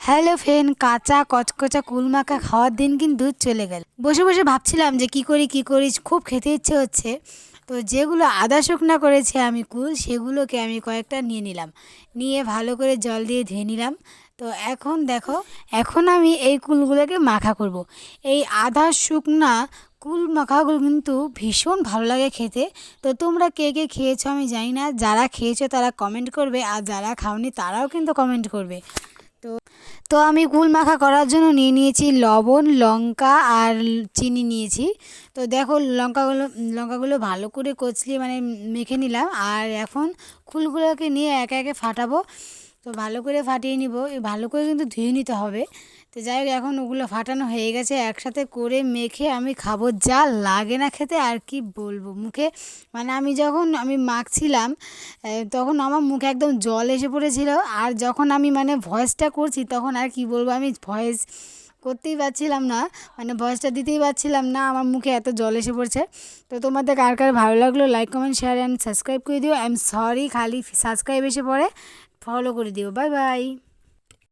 Hello friend, কাঁচা কচকচা কুল মাখা খাওয়ার দিন কিন্তু চলে গেল। বসে বসে ভাবছিলাম যে কি করি কি করি, খুব খেতে ইচ্ছে হচ্ছে। তো যেগুলো আদা শুকনা করেছে আমি কুল, সেগুলোকে আমি কয়েকটা নিয়ে নিলাম। নিয়ে ভালো করে জল দিয়ে ধুয়ে নিলাম। তো এখন দেখো, এখন আমি এই কুলগুলোকে মাখা করব। এই আদা শুকনা কুল মাখাগুলো কিন্তু ভীষণ ভালো লাগে খেতে। তো তোমরা কে কে খেয়েছো আমি জানি না। যারা খেয়েছো তারা কমেন্ট করবে, আর যারা খাওনি তারাও কিন্তু কমেন্ট করবে। তো আমি কুল মাখা করার জন্য নিয়ে নিয়েছি লবণ, লঙ্কা আর চিনি নিয়েছি। তো দেখো লঙ্কাগুলো লঙ্কাগুলো ভালো করে কচলিয়ে মানে মেখে নিলাম আর এখন কুলগুলোকে নিয়ে একে একে ফাটাবো। তো ভালো করে ফাটিয়ে নিব ভালো করে কিন্তু ধুয়ে নিতে হবে। তো যাই হোক, এখন ওগুলো ফাটানো হয়ে গেছে, একসাথে করে মেখে আমি খাব, যা লাগে না খেতে, আর কি বলব মুখে? মানে আমি যখন আমি মাখছিলাম তখন আমার মুখে একদম জল এসে পড়েছিল, আর যখন আমি মানে ভয়েসটা করছি, তখন আর কি বলব, আমি ভয়েস করতেই পারছিলাম না মানে ভয়েসটা দিতেই পারছিলাম না, আমার মুখে এত জল এসে পড়ছে। তো তোমাদের কার কার ভালো লাগল like comment share and subscribe করে দিও। আই এম সরি খালি সাবস্ক্রাইব এসে পড়ে ফলো করে দিও। Bye bye